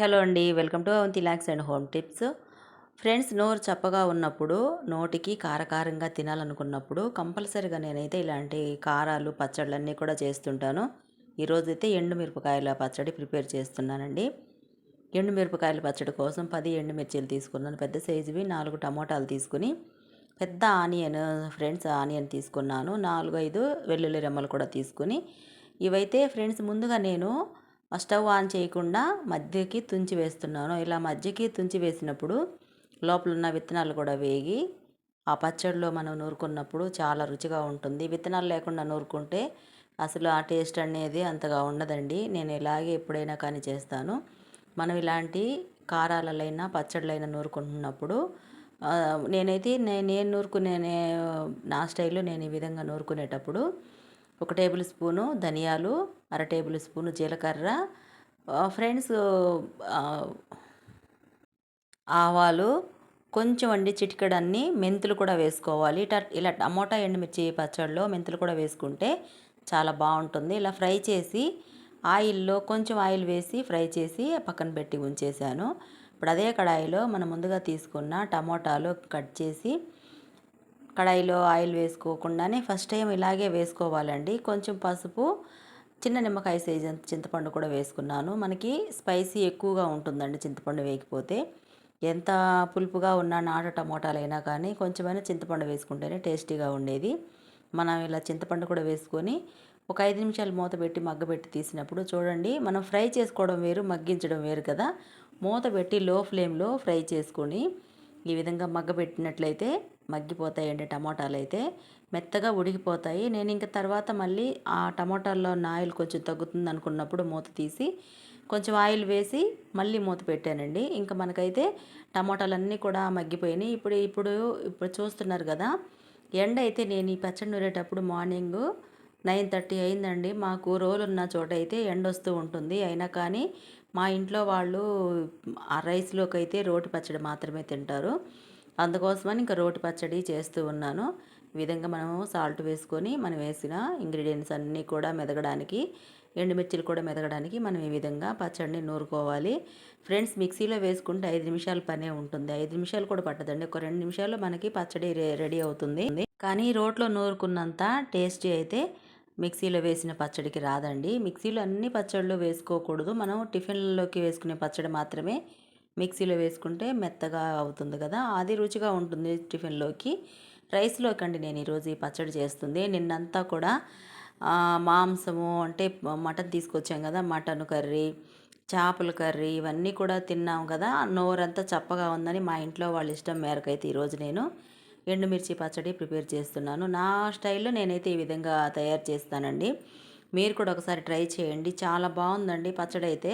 Hello అండి welcome to Avanthi ల్యాక్స్ and home tips. Friends నోరు చప్పగా ఉన్నప్పుడు నోటికి కారకారంగా తినాలనుకున్నప్పుడు కంపల్సరీగా నేనైతే ఇలాంటి కారాలు పచ్చళ్ళన్నీ కూడా చేస్తుంటాను. ఈరోజు అయితే ఎండుమిరపకాయల పచ్చడి ప్రిపేర్ చేస్తున్నానండి. ఎండుమిరపకాయల పచ్చడి కోసం పది ఎండుమిర్చీలు తీసుకున్నాను. పెద్ద సైజువి నాలుగు టమోటాలు తీసుకుని పెద్ద ఆనియన్ ఫ్రెండ్స్ ఆనియన్ తీసుకున్నాను. నాలుగు ఐదు వెల్లుల్లి రెమ్మలు కూడా తీసుకుని ఇవైతే ఫ్రెండ్స్ ముందుగా నేను స్టవ్ ఆన్ చేయకుండా మధ్యకి తుంచి వేస్తున్నాను. ఇలా మధ్యకి తుంచి వేసినప్పుడు లోపల ఉన్న విత్తనాలు కూడా వేగి ఆ పచ్చడిలో మనం నూరుకున్నప్పుడు చాలా రుచిగా ఉంటుంది. విత్తనాలు లేకుండా నూరుకుంటే అసలు ఆ టేస్ట్ అనేది అంతగా ఉండదండి. నేను ఇలాగే ఎప్పుడైనా కానీ చేస్తాను. మనం ఇలాంటి కారాలైనా పచ్చళ్ళైనా నూరుకుంటున్నప్పుడు నేనైతే నేను నూరుకునే నా స్టైల్లో నేను ఈ విధంగా నూరుకునేటప్పుడు ఒక టేబుల్ స్పూను ధనియాలు అర టేబుల్ స్పూను జీలకర్ర ఫ్రెండ్స్ ఆవాలు కొంచెం అండి చిటికెడన్ని మెంతులు కూడా వేసుకోవాలి. ఇలా టమోటా ఎండుమిర్చి పచ్చడిలో మెంతులు కూడా వేసుకుంటే చాలా బాగుంటుంది. ఇలా ఫ్రై చేసి ఆయిల్లో కొంచెం ఆయిల్ వేసి ఫ్రై చేసి పక్కన పెట్టి ఉంచేసాను ఇప్పుడు అదే కడాయిలో మనం ముందుగా తీసుకున్న టమోటాలు కట్ చేసి కడాయిలో ఆయిల్ వేసుకోకుండానే ఫస్ట్ టైం ఇలాగే వేసుకోవాలండి. కొంచెం పసుపు చిన్న నిమ్మకాయ సైజ్ చింతపండు కూడా వేసుకున్నాను. మనకి స్పైసీ ఎక్కువగా ఉంటుందండి చింతపండు వేయకపోతే. ఎంత పులుపుగా ఉన్న నాటు టమోటాలైనా కానీ కొంచెమైనా చింతపండు వేసుకుంటేనే టేస్టీగా ఉండేది. మనం ఇలా చింతపండు కూడా వేసుకొని ఒక ఐదు నిమిషాలు మూత పెట్టి మగ్గబెట్టి తీసినప్పుడు చూడండి మనం ఫ్రై చేసుకోవడం వేరు మగ్గించడం వేరు కదా. మూత పెట్టి లో ఫ్లేమ్లో ఫ్రై చేసుకొని ఈ విధంగా మగ్గబెట్టినట్లయితే మగ్గిపోతాయండి టమోటాలు అయితే. మెత్తగా ఉడికిపోతాయి. నేను ఇంకా తర్వాత మళ్ళీ ఆ టమాటాల్లో ఉన్న ఆయిల్ కొంచెం తగ్గుతుంది అనుకున్నప్పుడు మూత తీసి కొంచెం ఆయిల్ వేసి మళ్ళీ మూత పెట్టానండి. ఇంకా మనకైతే టమోటాలన్నీ కూడా మగ్గిపోయినాయి. ఇప్పుడు ఇప్పుడు ఇప్పుడు చూస్తున్నారు కదా ఎండ అయితే నేను ఈ పచ్చడి నూరేటప్పుడు మార్నింగ్ నైన్ థర్టీ అయిందండి. మాకు రోలు ఉన్న చోట అయితే ఎండ వస్తూ ఉంటుంది. అయినా కానీ మా ఇంట్లో వాళ్ళు ఆ రైస్లోకి అయితే రోటి పచ్చడి మాత్రమే తింటారు. అందుకోసమని ఇంకా రోటి పచ్చడి చేస్తూ ఉన్నాను. ఈ విధంగా మనము సాల్ట్ వేసుకొని మనం వేసిన ఇంగ్రీడియంట్స్ అన్నీ కూడా మెదగడానికి ఎండుమిర్చిలు కూడా మెదగడానికి మనం ఈ విధంగా పచ్చడిని నూరుకోవాలి. ఫ్రెండ్స్ మిక్సీలో వేసుకుంటే ఐదు నిమిషాల పనే ఉంటుంది. ఐదు నిమిషాలు కూడా పట్టదండి. ఒక రెండు నిమిషాల్లో మనకి పచ్చడి రెడీ అవుతుంది. కానీ రోట్లో నూరుకున్నంత టేస్టీ అయితే మిక్సీలో వేసిన పచ్చడికి రాదండి. మిక్సీలో అన్ని పచ్చళ్ళు వేసుకోకూడదు. మనం టిఫిన్లలోకి వేసుకునే పచ్చడి మాత్రమే మిక్సీలో వేసుకుంటే మెత్తగా అవుతుంది కదా అది రుచిగా ఉంటుంది టిఫిన్లోకి. రైస్లోకి అండి నేను ఈరోజు ఈ పచ్చడి చేస్తుంది. నిన్నంతా కూడా మాంసము అంటే మటన్ తీసుకొచ్చాం కదా మటన్ కర్రీ చేపల కర్రీ ఇవన్నీ కూడా తిన్నాం కదా. నోరంతా చప్పగా ఉందని మా ఇంట్లో వాళ్ళ ఇష్టం మేరకు అయితే ఈరోజు నేను ఎండుమిర్చి పచ్చడి ప్రిపేర్ చేస్తున్నాను. నా స్టైల్లో నేనైతే ఈ విధంగా తయారు చేస్తానండి. మీరు కూడా ఒకసారి ట్రై చేయండి. చాలా బాగుందండి పచ్చడి అయితే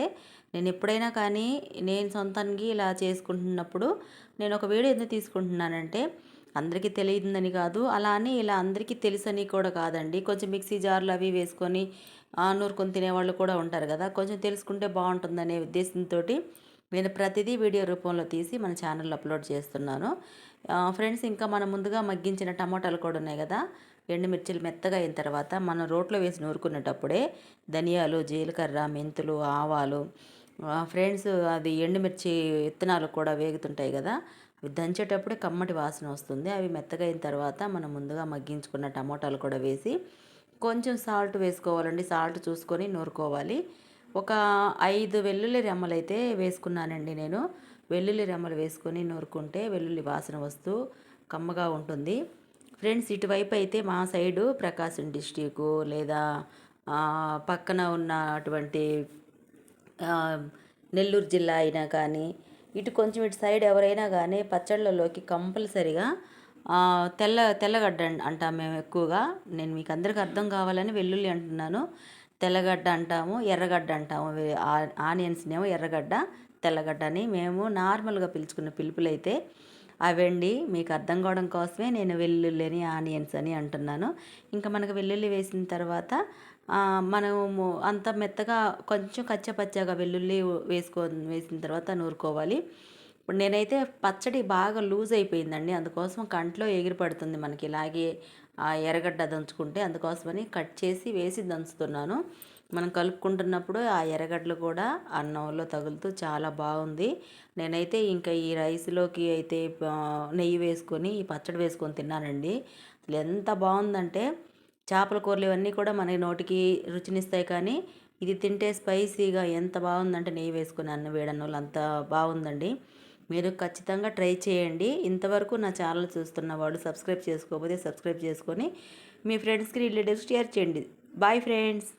నేను ఎప్పుడైనా కానీ నేను సొంతానికి ఇలా చేసుకుంటున్నప్పుడు నేను ఒక వీడియో ఎందుకు తీసుకుంటున్నానంటే అందరికీ తెలియదని కాదు అలా అని ఇలా అందరికీ తెలుసని కూడా కాదండి. కొంచెం మిక్సీ జార్లు అవి వేసుకొని నూరుకొని తినేవాళ్ళు కూడా ఉంటారు కదా. కొంచెం తెలుసుకుంటే బాగుంటుందనే ఉద్దేశంతో నేను ప్రతిదీ వీడియో రూపంలో తీసి మన ఛానల్లో అప్లోడ్ చేస్తున్నాను. ఫ్రెండ్స్ ఇంకా మనం ముందుగా మగ్గించిన టమాటాలు కూడా ఉన్నాయి కదా. ఎండుమిర్చిలు మెత్తగా అయిన తర్వాత మనం రోట్లో వేసి నూరుకునేటప్పుడే ధనియాలు జీలకర్ర మెంతులు ఆవాలు ఫ్రెండ్స్ అది ఎండుమిర్చి విత్తనాలు కూడా వేగుతుంటాయి కదా అవి దంచేటప్పుడే కమ్మటి వాసన వస్తుంది. అవి మెత్తగా అయిన తర్వాత మనం ముందుగా మగ్గించుకున్న టమోటాలు కూడా వేసి కొంచెం సాల్ట్ వేసుకోవాలండి. సాల్ట్ చూసుకొని నూరుకోవాలి. ఒక ఐదు వెల్లుల్లి రెమ్మలు అయితే వేసుకున్నానండి నేను. వెల్లుల్లి రెమ్మలు వేసుకొని నూరుకుంటే వెల్లుల్లి వాసన వస్తూ కమ్మగా ఉంటుంది. ఫ్రెండ్స్ ఇటువైపు అయితే మా సైడు ప్రకాశం డిస్టిక్ లేదా పక్కన ఉన్నటువంటి నెల్లూరు జిల్లా అయినా కానీ ఇటు కొంచెం ఇటు సైడ్ ఎవరైనా కానీ పచ్చళ్ళలోకి కంపల్సరిగా తెల్ల తెల్లగడ్డ అంటాం మేము ఎక్కువగా. నేను మీకు అందరికి అర్థం కావాలని వెల్లుల్లి అంటున్నాను. తెల్లగడ్డ అంటాము ఎర్రగడ్డ అంటాము. ఆనియన్స్నేమో ఎర్రగడ్డ తెల్లగడ్డ అని మేము నార్మల్గా పిలుచుకున్న పిలుపులైతే అవండి మీకు అర్థం కావడం కోసమే నేను వెల్లుల్లిని ఆనియన్స్ అని అంటున్నాను. ఇంకా మనకు వెల్లుల్లి వేసిన తర్వాత మనము అంత మెత్తగా కొంచెం కచ్చపచ్చగా వెల్లుల్లి వేసుకో వేసిన తర్వాత నూరుకోవాలి. ఇప్పుడు నేనైతే పచ్చడి బాగా లూజ్ అయిపోయిందండి. అందుకోసం కంట్లో ఎగిరిపడుతుంది మనకి. ఇలాగే ఎర్రగడ్డ దంచుకుంటే అందుకోసమని కట్ చేసి వేసి దంచుతున్నాను. మనం కలుపుకుంటున్నప్పుడు ఆ ఎర్రగడ్డలు కూడా అన్నంలో తగులుతూ చాలా బాగుంది. నేనైతే ఇంకా ఈ రైస్లోకి అయితే నెయ్యి వేసుకొని ఈ పచ్చడి వేసుకొని తిన్నానండి. అసలు ఎంత బాగుందంటే చేపల కూరలు ఇవన్నీ కూడా మనకి నోటికి రుచినిస్తాయి కానీ ఇది తింటే స్పైసీగా ఎంత బాగుందంటే నెయ్యి వేసుకుని అన్న వేడన్నోళ్ళు అంత బాగుందండి. మీరు ఖచ్చితంగా ట్రై చేయండి. ఇంతవరకు నా ఛానల్ చూస్తున్న వాళ్ళు సబ్స్క్రైబ్ చేసుకోకపోతే సబ్స్క్రైబ్ చేసుకొని మీ ఫ్రెండ్స్కి రిలేటివ్స్ షేర్ చేయండి. Bye friends.